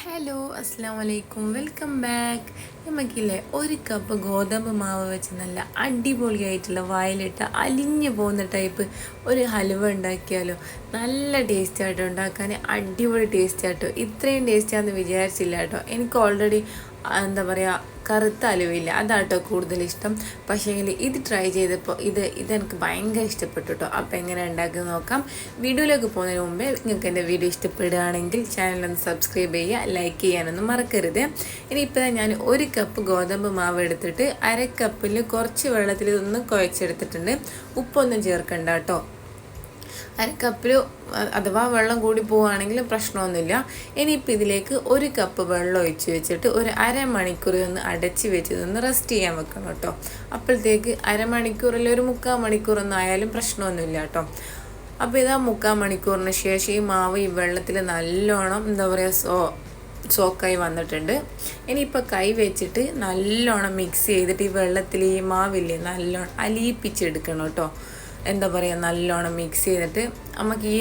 Hello അസ്സാം വലൈക്കും welcome back. നമുക്കില്ലേ ഒരു കപ്പ് ഗോതമ്പ് മാവ് വെച്ച് നല്ല അടിപൊളിയായിട്ടുള്ള വായിലിട്ട് അലിഞ്ഞു പോകുന്ന ടൈപ്പ് ഒരു ഹലുവ ഉണ്ടാക്കിയാലോ. നല്ല ടേസ്റ്റ് ആയിട്ടോ ഉണ്ടാക്കാൻ അടിപൊളി ടേസ്റ്റ് ആട്ടോ. ഇത്രയും ടേസ്റ്റാന്ന് വിചാരിച്ചില്ല കേട്ടോ. എനിക്ക് ഓൾറെഡി എന്താ പറയുക കറുത്ത അലുവയില്ല. അതാട്ടോ കൂടുതൽ ഇഷ്ടം. പക്ഷേങ്കിൽ ഇത് ട്രൈ ചെയ്തപ്പോൾ ഇത് ഇതെനിക്ക് ഭയങ്കര ഇഷ്ടപ്പെട്ടു കേട്ടോ അപ്പോൾ എങ്ങനെ ഉണ്ടാക്കി നോക്കാം. വീഡിയോയിലേക്ക് പോകുന്നതിന് മുമ്പേ നിങ്ങൾക്ക് എന്റെ വീഡിയോ ഇഷ്ടപ്പെടുകയാണെങ്കിൽ ചാനലൊന്ന് സബ്സ്ക്രൈബ് ചെയ്യുക ലൈക്ക് ചെയ്യാനൊന്നും മറക്കരുത്. ഇനി ഇനിയിപ്പോൾ ഞാൻ ഒരു കപ്പ് ഗോതമ്പ് മാവ് എടുത്തിട്ട് അര കപ്പിൽ കുറച്ച് വെള്ളത്തിൽ ഇതൊന്നും കുഴച്ചെടുത്തിട്ടുണ്ട്. ഉപ്പൊന്നും ചേർക്കണ്ട കേട്ടോ അരക്കപ്പിൽ അഥവാ വെള്ളം കൂടി പോവുകയാണെങ്കിൽ പ്രശ്നമൊന്നുമില്ല. ഇനിയിപ്പോൾ ഇതിലേക്ക് ഒരു കപ്പ് വെള്ളം ഒഴിച്ച് വെച്ചിട്ട് ഒരു അരമണിക്കൂർ ഒന്ന് അടച്ച് വെച്ച് ഒന്ന് റെസ്റ്റ് ചെയ്യാൻ വെക്കണം കേട്ടോ. അപ്പോഴത്തേക്ക് അരമണിക്കൂറിൽ ഒരു മുക്കാൽ മണിക്കൂർ ആയാലും പ്രശ്നമൊന്നുമില്ല കേട്ടോ. അപ്പോൾ ഇതാ മുക്കാൽ മണിക്കൂറിന് ശേഷം ഈ മാവ് ഈ വെള്ളത്തിൽ നല്ലോണം എന്താ പറയുക സോ സോക്കായി വന്നിട്ടുണ്ട്. ഇനിയിപ്പോൾ കൈ വെച്ചിട്ട് നല്ലോണം മിക്സ് ചെയ്തിട്ട് ഈ വെള്ളത്തിൽ ഈ മാവില്ലേ നല്ലോണം അലിയിപ്പിച്ചെടുക്കണം കേട്ടോ. എന്താ പറയുക നല്ലോണം മിക്സ് ചെയ്തിട്ട് നമുക്ക് ഈ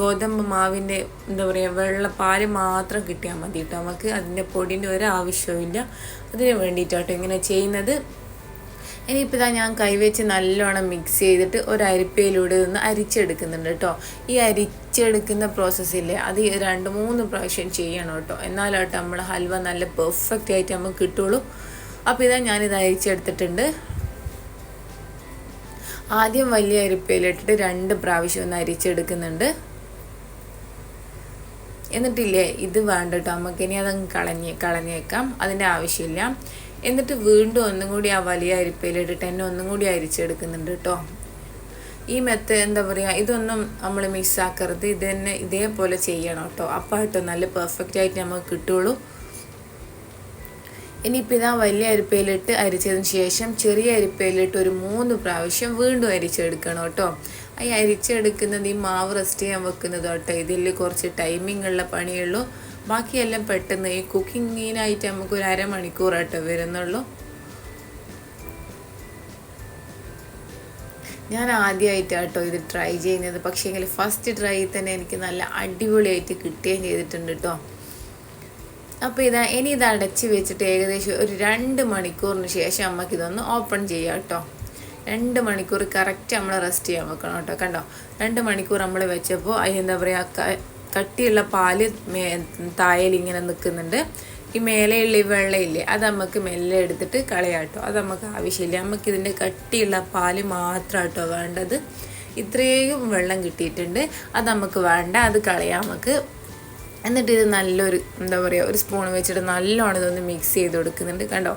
ഗോതമ്പ് മാവിന്റെ എന്താ പറയുക വെള്ള പാൽ മാത്രം കിട്ടിയാൽ മതി കേട്ടോ നമുക്ക് അതിന്റെ പൊടിന്റെ ഒരു ആവശ്യമില്ല അതിന് വേണ്ടിയിട്ടാട്ടോ ഇങ്ങനെ ചെയ്യുന്നത്. ഇനിയിപ്പോൾ ഇതാ ഞാൻ കൈവച്ച് നല്ലോണം മിക്സ് ചെയ്തിട്ട് ഒരു അരിപ്പയിലൂടെ ഒന്ന് അരിച്ചെടുക്കുന്നുണ്ട് കേട്ടോ ഈ അരിച്ചെടുക്കുന്ന പ്രോസസ്സില്ലേ അത് രണ്ട് മൂന്ന് പ്രാവശ്യം ചെയ്യണം കേട്ടോ എന്നാലോട്ടോ നമ്മൾ ഹൽവ നല്ല പെർഫെക്റ്റ് ആയിട്ട് നമുക്ക് കിട്ടുള്ളൂ. അപ്പോൾ ഇതാ ഞാനിത് അരിച്ചെടുത്തിട്ടുണ്ട്. ആദ്യം വലിയ അരിപ്പയിലിട്ടിട്ട് രണ്ട് പ്രാവശ്യം ഒന്ന് അരിച്ചെടുക്കുന്നുണ്ട്. എന്നിട്ടില്ലേ ഇത് വേണ്ട കേട്ടോ നമുക്കിനി അതങ്ങ് കളഞ്ഞ് കളഞ്ഞേക്കാം. അതിന്റെ ആവശ്യമില്ല. എന്നിട്ട് വീണ്ടും ഒന്നും കൂടി ആ വലിയ അരിപ്പയിലിട്ടിട്ട് എന്നെ ഒന്നും കൂടി അരിച്ചെടുക്കുന്നുണ്ട് കേട്ടോ. ഈ മെത്ത് എന്താ പറയുക ഇതൊന്നും നമ്മൾ മിസ്സാക്കരുത് ഇത് തന്നെ ഇതേപോലെ ചെയ്യണം കേട്ടോ. അപ്പോൾ കേട്ടോ നല്ല പെർഫെക്റ്റ് ആയിട്ട് നമുക്ക് കിട്ടുള്ളൂ. ഇനിയിപ്പോൾ ഇതാ വലിയ അരിപ്പയിലിട്ട് അരിച്ചതിന് ശേഷം ചെറിയ അരിപ്പയിലിട്ട് ഒരു മൂന്ന് പ്രാവശ്യം വീണ്ടും അരിച്ചെടുക്കണം കേട്ടോ. ഈ അരിച്ചെടുക്കുന്നത് ഈ മാവ് റെസ്റ്റ് ചെയ്യാൻ വെക്കുന്നത് കേട്ടോ. ഇതിൽ കുറച്ച് ടൈമിംഗ് ഉള്ള പണിയുള്ളൂ. ബാക്കിയെല്ലാം പെട്ടെന്ന് ഈ കുക്കിങ്ങിനായിട്ട് നമുക്ക് ഒരു അരമണിക്കൂർ കേട്ടോ വരുന്നുള്ളൂ. ഞാൻ ആദ്യമായിട്ടാട്ടോ ഇത് ട്രൈ ചെയ്യുന്നത്. പക്ഷേ ഫസ്റ്റ് ട്രൈ തന്നെ എനിക്ക് നല്ല അടിപൊളിയായിട്ട് കിട്ടുകയും ചെയ്തിട്ടുണ്ട് കേട്ടോ. അപ്പോൾ ഇതാ ഇനി ഇത് അടച്ച് വെച്ചിട്ട് ഏകദേശം ഒരു രണ്ട് മണിക്കൂറിന് ശേഷം നമുക്ക് ഇതൊന്ന് ഓപ്പൺ ചെയ്യാം കേട്ടോ രണ്ട് മണിക്കൂർ കറക്റ്റ് നമ്മൾ റെസ്റ്റ് ചെയ്യാൻ വെക്കണം കേട്ടോ കണ്ടോ? രണ്ട് മണിക്കൂർ നമ്മൾ വെച്ചപ്പോൾ അതിന് എന്താ പറയുക കട്ടിയുള്ള പാൽ മേ തായയിൽ ഇങ്ങനെ നിൽക്കുന്നുണ്ട് ഈ മേലെയുള്ള ഈ വെള്ളയില്ലേ അത് നമുക്ക് മെല്ലെ എടുത്തിട്ട് കളയാട്ടോ അത് നമുക്ക് ആവശ്യമില്ല. നമുക്ക് ഇതിന്റെ കട്ടിയുള്ള പാൽ മാത്രം കേട്ടോ വേണ്ടത്. ഇത്രയും വെള്ളം കിട്ടിയിട്ടുണ്ട്. അത് നമുക്ക് വേണ്ട. അത് കളയാം നമുക്ക് എന്നിട്ട് ഇത് നല്ലൊരു എന്താ പറയുക ഒരു സ്പൂൺ വെച്ചിട്ട് നല്ലോണം ഇതൊന്ന് മിക്സ് ചെയ്ത് കൊടുക്കുന്നുണ്ട്. കണ്ടോ?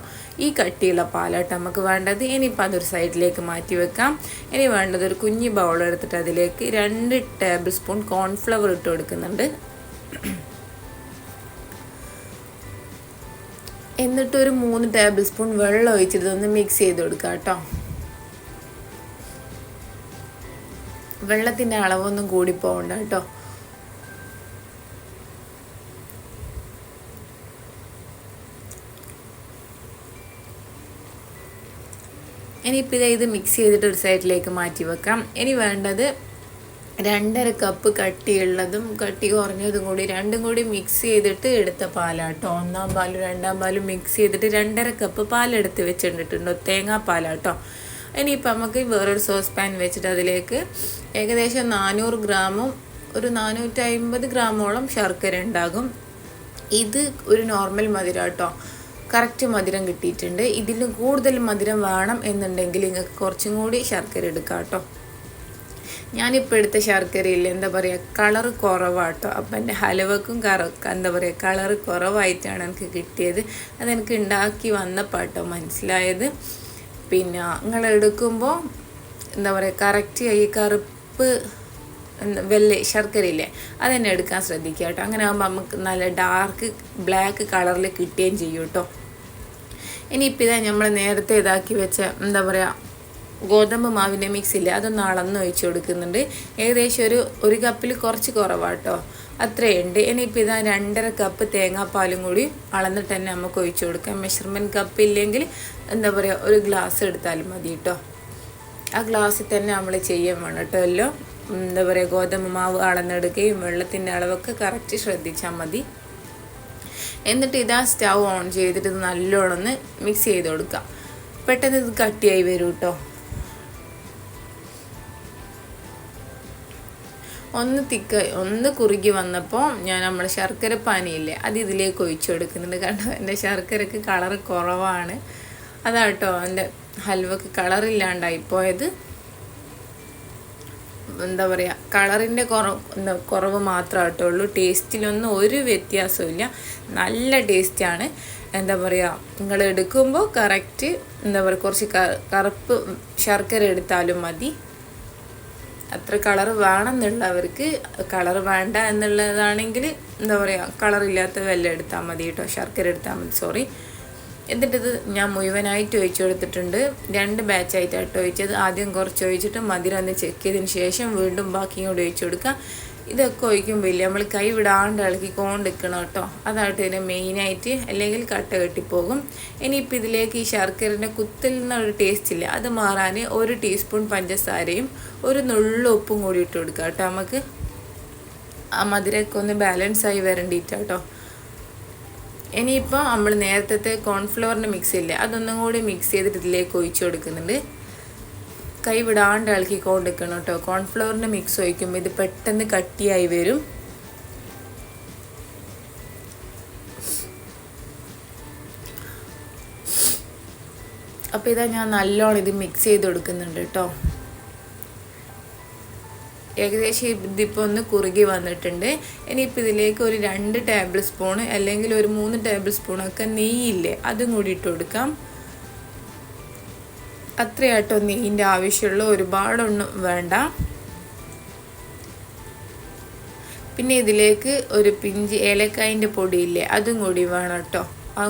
ഈ കട്ടിയുള്ള പാലാട്ട് നമുക്ക് വേണ്ടത്. ഇനിയിപ്പോൾ അതൊരു സൈഡിലേക്ക് മാറ്റി വെക്കാം. ഇനി വേണ്ടത് ഒരു കുഞ്ഞി ബൗൾ എടുത്തിട്ട് അതിലേക്ക് രണ്ട് ടേബിൾ സ്പൂൺ കോൺഫ്ലവർ ഇട്ട് കൊടുക്കുന്നുണ്ട്. എന്നിട്ട് ഒരു മൂന്ന് ടേബിൾ സ്പൂൺ വെള്ളം ഒഴിച്ചിട്ട് ഇതൊന്ന് മിക്സ് ചെയ്ത് കൊടുക്കുക കേട്ടോ. വെള്ളത്തിന്റെ അളവൊന്നും കൂടി പോകണ്ട കേട്ടോ. ഇനിയിപ്പോൾ ഇത് ഇത് മിക്സ് ചെയ്തിട്ട് ഒരു സൈഡിലേക്ക് മാറ്റി വെക്കാം. ഇനി വേണ്ടത് രണ്ടര കപ്പ് കട്ടിയുള്ളതും കട്ടി കുറഞ്ഞതും കൂടി രണ്ടും കൂടി മിക്സ് ചെയ്തിട്ട് എടുത്ത പാലാട്ടോ. ഒന്നാം പാലും രണ്ടാം പാലും മിക്സ് ചെയ്തിട്ട് രണ്ടര കപ്പ് പാലെടുത്ത് വെച്ചിട്ടുണ്ടോ തേങ്ങാപ്പാലാട്ടോ. ഇനിയിപ്പോൾ നമുക്ക് വേറൊരു സോസ് പാൻ വെച്ചിട്ട് അതിലേക്ക് ഏകദേശം നാനൂറ് ഗ്രാമും ഒരു നാനൂറ്റി അമ്പത് ഗ്രാമോളം ശർക്കര ഉണ്ടാകും. ഇത് ഒരു നോർമൽ മധുരം കേട്ടോ കറക്റ്റ് മധുരം കിട്ടിയിട്ടുണ്ട്. ഇതിന് കൂടുതൽ മധുരം വേണം എന്നുണ്ടെങ്കിൽ നിങ്ങൾക്ക് കുറച്ചും കൂടി ശർക്കര എടുക്കാം കേട്ടോ. ഞാനിപ്പോൾ എടുത്ത ശർക്കരയിൽ എന്താ പറയുക കളർ കുറവാട്ടോ. അപ്പം എന്റെ ഹലുവക്കും കറ എന്താ പറയുക കളർ കുറവായിട്ടാണ് എനിക്ക് കിട്ടിയത്. അതെനിക്ക് ഉണ്ടാക്കി വന്നപ്പാട്ടോ മനസ്സിലായത്. പിന്നെ നിങ്ങൾ എടുക്കുമ്പോൾ എന്താ പറയുക കറക്റ്റ് ഈ കറുപ്പ് വെള്ളി ശർക്കരയില്ലേ അതെന്നെ എടുക്കാൻ ശ്രദ്ധിക്കുക കേട്ടോ. അങ്ങനെ ആകുമ്പോൾ നമുക്ക് നല്ല ഡാർക്ക് ബ്ലാക്ക് കളറിൽ കിട്ടുകയും ചെയ്യും കേട്ടോ. ഇനിയിപ്പോൾ ഇതാ നമ്മൾ നേരത്തെ ഇതാക്കി വെച്ച എന്താ പറയുക ഗോതമ്പ് മാവിന്റെ ഇല്ല അതൊന്ന് അളന്ന് ഒഴിച്ച് കൊടുക്കുന്നുണ്ട്. ഏകദേശം ഒരു ഒരു കപ്പിൽ കുറച്ച് കുറവാട്ടോ. അത്രയുണ്ട്. ഇനിയിപ്പോൾ ഇതാ രണ്ടര കപ്പ് തേങ്ങാപ്പാലും കൂടി അളന്നിട്ട് തന്നെ നമുക്ക് ഒഴിച്ചു കൊടുക്കാം. മെഷർമെന്റ് കപ്പ് ഇല്ലെങ്കിൽ എന്താ പറയുക ഒരു ഗ്ലാസ് എടുത്താലും മതി കേട്ടോ ആ ഗ്ലാസ്സിൽ തന്നെ നമ്മൾ ചെയ്യാൻ വേണം കേട്ടോ എല്ലാം. എന്താ പറയുക ഗോതമ്പ് മാവ് അളന്നെടുക്കുകയും വെള്ളത്തിന്റെ അളവൊക്കെ കറക്റ്റ് ശ്രദ്ധിച്ചാൽ മതി. എന്നിട്ട് ഇതാ സ്റ്റൗ ഓൺ ചെയ്തിട്ട് ഇത് നല്ലോണം ഒന്ന് മിക്സ് ചെയ്ത് കൊടുക്കുക പെട്ടെന്ന് ഇത് കട്ടിയായി വരും കേട്ടോ ഒന്ന് തിക്ക ഒന്ന് കുറുകി വന്നപ്പോൾ ഞാൻ നമ്മുടെ ശർക്കര പാനിയില്ലേ അത് ഇതിലേക്ക് ഒഴിച്ചു കൊടുക്കുന്നുണ്ട്. കാരണം എന്റെ ശർക്കരക്ക് കളറ് കുറവാണ്. അതാട്ടോ എന്റെ ഹൽവക്ക് കളറില്ലാണ്ടായി പോയത്. എന്താ പറയുക കളറിന്റെ കുറവ് എന്താ കുറവ് മാത്രമായിട്ടേ ഉള്ളൂ. ടേസ്റ്റിലൊന്നും ഒരു വ്യത്യാസമില്ല നല്ല ടേസ്റ്റാണ്. എന്താ പറയുക നിങ്ങൾ എടുക്കുമ്പോൾ കറക്റ്റ് എന്താ പറയുക കുറച്ച് കറുപ്പ് ശർക്കര എടുത്താലും മതി. അത്ര കളർ വേണമെന്നുള്ളവർക്ക് കളർ വേണ്ട എന്നുള്ളതാണെങ്കിൽ എന്താ പറയുക കളറില്ലാത്ത വെല്ലം എടുത്താൽ മതി കേട്ടോ. ശർക്കര എടുത്താൽ മതി സോറി എന്നിട്ടിത് ഞാൻ മുഴുവനായിട്ട് ഒഴിച്ചു കൊടുത്തിട്ടുണ്ട്. രണ്ട് ബാച്ചായിട്ടാണ് ഒഴിച്ചത്. ആദ്യം കുറച്ച് ഒഴിച്ചിട്ട് മധുരം ഒന്ന് ചെക്ക് ചെയ്തതിന് ശേഷം വീണ്ടും ബാക്കിയും കൂടി ഒഴിച്ചു കൊടുക്കുക. ഇതൊക്കെ ഒഴിക്കുമ്പോൾ ഇല്ല നമ്മൾ കൈ വിടാണ്ട് ഇളക്കിക്കൊണ്ട് നിൽക്കണം കേട്ടോ അതായിട്ട് ഇതിന് മെയിനായിട്ട് അല്ലെങ്കിൽ കട്ട കെട്ടിപ്പോകും. ഇനിയിപ്പോൾ ഇതിലേക്ക് ഈ ശർക്കരന്റെ കുത്തിൽ നിന്നൊരു ടേസ്റ്റ് ഇല്ല അത് മാറാൻ ഒരു ടീസ്പൂൺ പഞ്ചസാരയും ഒരു നുള്ളു ഉപ്പും കൂടി ഇട്ട് കൊടുക്കുക കേട്ടോ നമുക്ക് ആ മധുരമൊക്കെ ഒന്ന് ബാലൻസായി ആയി വരണ്ടിട്ടാട്ടോ. ഇനിയിപ്പോൾ നമ്മൾ നേരത്തെ കോൺഫ്ലവറിന്റെ മിക്സ് ഇല്ലേ അതൊന്നും കൂടി മിക്സ് ചെയ്തിട്ട് ഇതിലേക്ക് ഒഴിച്ചു കൊടുക്കുന്നുണ്ട്. കൈ വിടാണ്ട് ഇളക്കി കൊണ്ടിരിക്കണം കേട്ടോ. കോൺഫ്ലവറിന്റെ മിക്സ് ഒഴിക്കുമ്പോൾ ഇത് പെട്ടെന്ന് കട്ടിയായി വരും. അപ്പോൾ ഇതാ ഞാൻ നല്ലോണം ഇത് മിക്സ് ചെയ്ത് കൊടുക്കുന്നുണ്ട് കേട്ടോ. ഏകദേശം ഇതിപ്പോൾ ഒന്ന് കുറുകി വന്നിട്ടുണ്ട്. ഇനിയിപ്പോൾ ഇതിലേക്ക് ഒരു രണ്ട് ടേബിൾ സ്പൂൺ അല്ലെങ്കിൽ ഒരു മൂന്ന് ടേബിൾ സ്പൂണൊക്കെ നെയ്യില്ലേ അതും കൂടി ഇട്ട് കൊടുക്കാം. അത്രയായിട്ടോ നെയ്യിന്റെ ആവശ്യമുള്ള. ഒരുപാടൊന്നും വേണ്ട. പിന്നെ ഇതിലേക്ക് ഒരു പിഞ്ച് ഏലക്കായന്റെ പൊടിയില്ലേ അതും കൂടി വേണം കേട്ടോ.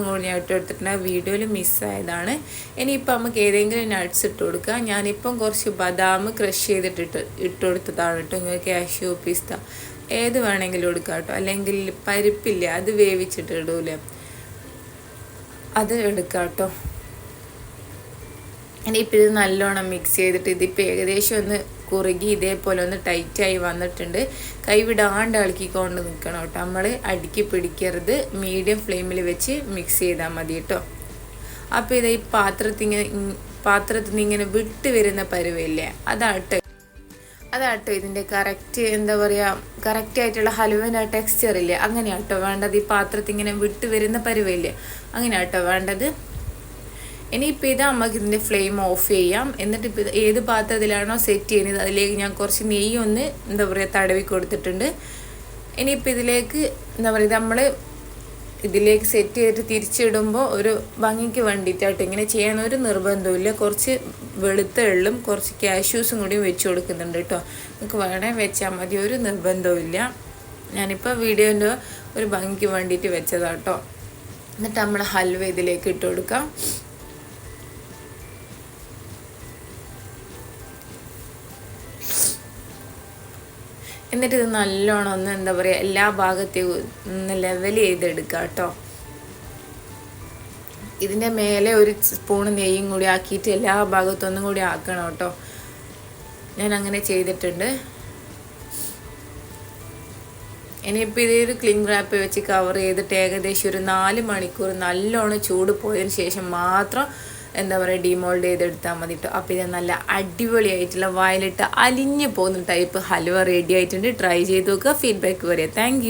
കൂടി ഞാൻ ഇട്ട് കൊടുത്തിട്ടുണ്ട് വീഡിയോയിൽ മിസ്സായതാണ്. ഇനിയിപ്പോൾ നമുക്ക് ഏതെങ്കിലും നട്ട്സ് ഇട്ട് കൊടുക്കുക ഞാനിപ്പം കുറച്ച് ബദാം ക്രഷ് ചെയ്തിട്ട് ഇട്ട് കൊടുത്തതാണ് കേട്ടോ. നിങ്ങൾക്ക് കാഷ്യൂ പിസ്ത ഏത് വേണമെങ്കിലും എടുക്കാം കേട്ടോ. അല്ലെങ്കിൽ പരിപ്പില്ല അത് വേവിച്ചിട്ട് ഇടൂലേ. അത് എടുക്കാം കേട്ടോ. ഇനിയിപ്പോൾ ഇത് നല്ലോണം മിക്സ് ചെയ്തിട്ട് ഇതിപ്പോൾ ഏകദേശം ഒന്ന് കുറുകി ഇതേപോലെ ഒന്ന് ടൈറ്റായി വന്നിട്ടുണ്ട്. കൈ വിടാണ്ട് ഇളക്കിക്കൊണ്ട് നിൽക്കണം കേട്ടോ. നമ്മൾ അടുക്കി പിടിക്കരുത്. മീഡിയം ഫ്ലെയിമിൽ വെച്ച് മിക്സ് ചെയ്താൽ മതി കേട്ടോ. അപ്പോൾ ഇത് ഈ പാത്രത്തിങ്ങനെ പാത്രത്തിൽ നിന്ന് ഇങ്ങനെ വിട്ട് വരുന്ന പരുവല്ലേ അതാട്ടെ. അതാട്ടോ ഇതിന്റെ കറക്റ്റ് എന്താ പറയുക കറക്റ്റ് ആയിട്ടുള്ള ഹലുവന്റെ ടെക്സ്ചർ ഇല്ലേ? അങ്ങനെയാട്ടോ വേണ്ടത്. ഈ പാത്രത്തിൽ ഇങ്ങനെ വിട്ട് വരുന്ന പരുവല്ലേ അങ്ങനെയാട്ടോ വേണ്ടത്. ഇനിയിപ്പോൾ ഇത് നമുക്ക് ഇതിന്റെ ഫ്ലെയിം ഓഫ് ചെയ്യാം. എന്നിട്ട് ഇപ്പോൾ ഏത് പാത്രത്തിലാണോ സെറ്റ് ചെയ്യുന്നത് അതിലേക്ക് ഞാൻ കുറച്ച് നെയ്യ് ഒന്ന് എന്താ പറയുക തടവി കൊടുത്തിട്ടുണ്ട്. ഇനിയിപ്പോൾ ഇതിലേക്ക് എന്താ പറയുക നമ്മൾ ഇതിലേക്ക് സെറ്റ് ചെയ്തിട്ട് തിരിച്ചിടുമ്പോൾ ഒരു ഭംഗിക്ക് വേണ്ടിയിട്ടായിട്ട് ഇങ്ങനെ ചെയ്യാൻ ഒരു നിർബന്ധമില്ല കുറച്ച് വെളുത്ത എള്ളും കുറച്ച് കാഷ്യൂസും കൂടി വെച്ച് കൊടുക്കുന്നുണ്ട് കേട്ടോ. നിങ്ങൾക്ക് വേണമെങ്കിൽ വെച്ചാൽ മതി ഒരു നിർബന്ധമില്ല ഞാനിപ്പോൾ വീഡിയോന്റെ ഒരു ഭംഗിക്ക് വേണ്ടിയിട്ട് വെച്ചതാട്ടോ. എന്നിട്ട് നമ്മൾ ഹൽവ ഇതിലേക്ക് ഇട്ട് കൊടുക്കാം. എന്നിട്ട് ഇത് നല്ലോണം ഒന്ന് എന്താ പറയുക എല്ലാ ഭാഗത്തെയും ഒന്ന് ലെവൽ ചെയ്തെടുക്കുക കേട്ടോ ഇതിന്റെ മേലെ ഒരു സ്പൂൺ നെയ്യും കൂടി ആക്കിയിട്ട് എല്ലാ ഭാഗത്തും ഒന്നും കൂടി ആക്കണം കേട്ടോ ഞാൻ അങ്ങനെ ചെയ്തിട്ടുണ്ട്. ഇനിയിപ്പോൾ ഇതൊരു ക്ലിങ് റാപ്പ് വെച്ച് കവർ ചെയ്തിട്ട് ഏകദേശം ഒരു നാല് മണിക്കൂർ നല്ലോണം ചൂട് പോയതിന് ശേഷം മാത്രം എന്താ പറയുക ഡിമോൾഡ് ചെയ്തെടുത്താൽ മതി കേട്ടോ അപ്പോൾ ഇത് നല്ല അടിപൊളിയായിട്ടുള്ള വയലിട്ട് അലിഞ്ഞു പോകുന്ന ടൈപ്പ് ഹലുവ റെഡി ആയിട്ടുണ്ട്. ട്രൈ ചെയ്ത് നോക്കുക. ഫീഡ്ബാക്ക് പറയുക താങ്ക്